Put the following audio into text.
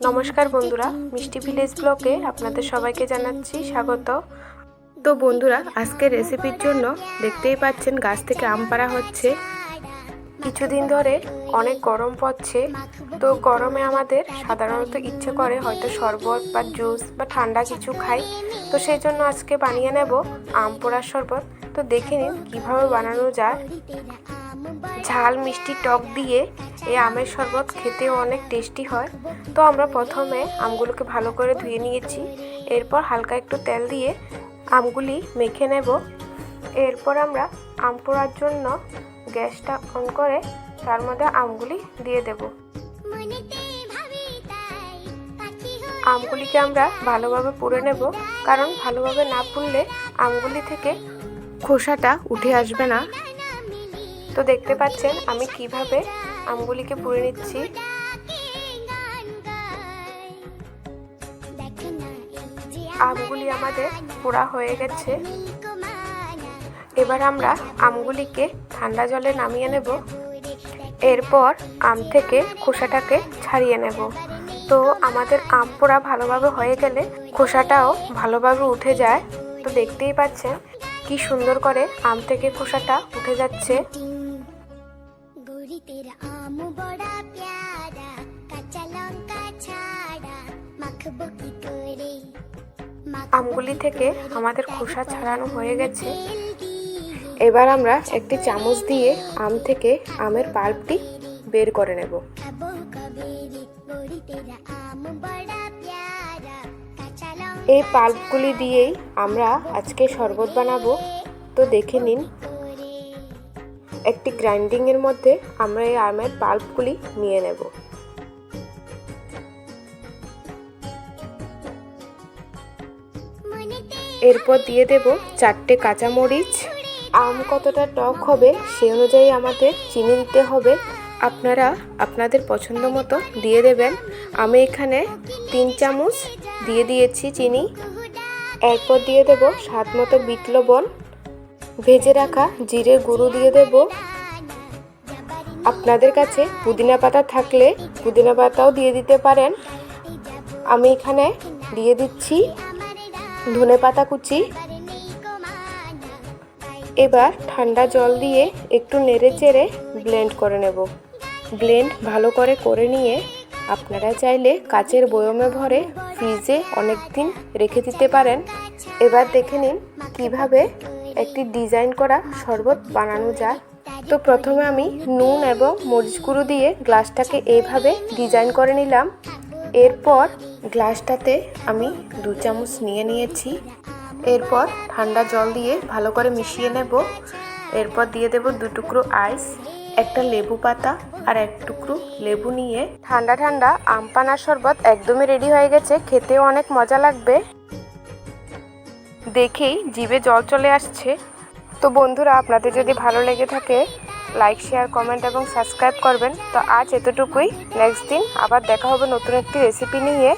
নমস্কার বন্ধুরা, মিষ্টি ভিলেজ ব্লকে আপনাদের সবাইকে জানাচ্ছি স্বাগত। তো বন্ধুরা, আজকের রেসিপির জন্য দেখতেই পাচ্ছেন গাছ থেকে আম পাড়া হচ্ছে। কিছুদিন ধরে অনেক গরম পড়ছে। তো গরমে আমাদের সাধারণত ইচ্ছে করে হয়তো শরবত বা জুস বা ঠান্ডা কিছু খাই। তো সেই জন্য আজকে বানিয়ে নেব আম পোড়ার শরবত। তো দেখে নিন কীভাবে বানানো যায়। ঝাল মিষ্টি টক দিয়ে এই আমের শরবত খেতেও অনেক টেস্টি হয়। তো আমরা প্রথমে আমগুলোকে ভালো করে ধুয়ে নিয়েছি। এরপর হালকা একটু তেল দিয়ে আমগুলি মেখে নেব। এরপর আমরা আম পোড়ার জন্য গ্যাসটা অন করে তার মধ্যে আমগুলি দিয়ে দেব। আমগুলিকে আমরা ভালোভাবে পুড়ে নেব। কারণ ভালোভাবে না পুড়লে আমগুলি থেকে খোসাটা উঠে আসবে না। তো দেখতে পাচ্ছেন আমি কীভাবে আমগুলিকে পুড়ে নিচ্ছি। আমগুলি আমাদের পোড়া হয়ে গেছে। এবার আমরা আমগুলিকে ঠান্ডা জলে নামিয়ে নেব। এরপর আম থেকে খোসাটাকে ছাড়িয়ে নেব। তো আমাদের আম পোড়া ভালোভাবে হয়ে গেলে খোসাটাও ভালোভাবে উঠে যায়। তো দেখতেই পাচ্ছেন কি সুন্দর করে আম থেকে খোসাটা উঠে যাচ্ছে। আমগুলি থেকে আমাদের খোসা ছাড়ানো হয়ে গেছে। এবার আমরা একটি চামচ দিয়ে আম থেকে আমের পাল্পটি বের করে নেব। এই পাল্পগুলি দিয়েই আমরা আজকে শরবত বানাবো। তো দেখে নিন একটি গ্রাইন্ডিংয়ের মধ্যে আমরা এই আমের পাল্পগুলি নিয়ে নেব। এরপর দিয়ে দেব চারটে কাঁচামরিচ। আম কতটা টক হবে সে অনুযায়ী আমাদের চিনি দিতে হবে। আপনারা আপনাদের পছন্দ মতো দিয়ে দেবেন। আমি এখানে তিন চামচ দিয়ে দিয়েছি চিনি। এরপর দিয়ে দেব স্বাদ মতো বিট লবণ। ভেজে রাখা জিরে গুঁড়ো দিয়ে দেব। আপনাদের কাছে পুদিনা পাতা থাকলে পুদিনা পাতাও দিয়ে দিতে পারেন। আমি এখানে দিয়ে দিচ্ছি ধনে পাতা কুচি। এবার ঠান্ডা জল দিয়ে একটু নেড়ে চেড়ে ব্লেন্ড করে নেব। ব্লেন্ড ভালো করে করে নিয়ে আপনারা চাইলে কাচের বয়মে ভরে ফ্রিজে অনেক দিন রেখে দিতে পারেন। এবার দেখে নিন কীভাবে একটি ডিজাইন করা শরবত বানানো যায়। তো প্রথমে আমি নুন এবং মরিচ গুঁড়ো দিয়ে গ্লাসটাকে এইভাবে ডিজাইন করে নিলাম। এরপর গ্লাসটাতে আমি দু চামচ নিয়ে নিয়েছি। এরপর ঠান্ডা জল দিয়ে ভালো করে মিশিয়ে নেব। এরপর দিয়ে দেব দু টুকরো আইস, একটা লেবু পাতা আর এক টুকরো লেবু নিয়ে। ঠান্ডা ঠান্ডা আম পানার শরবত একদমই রেডি হয়ে গেছে। খেতেও অনেক মজা লাগবে। দেখেই জিভে জল চলে আসছে। তো বন্ধুরা, আপনাদের যদি ভালো লেগে থাকে লাইক শেয়ার কমেন্ট এবং সাবস্ক্রাইব করবেন। তো আজ এতটুকুই। নেক্সট দিন আবার দেখা হবে নতুন একটি রেসিপি নিয়ে।